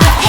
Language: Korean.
봐.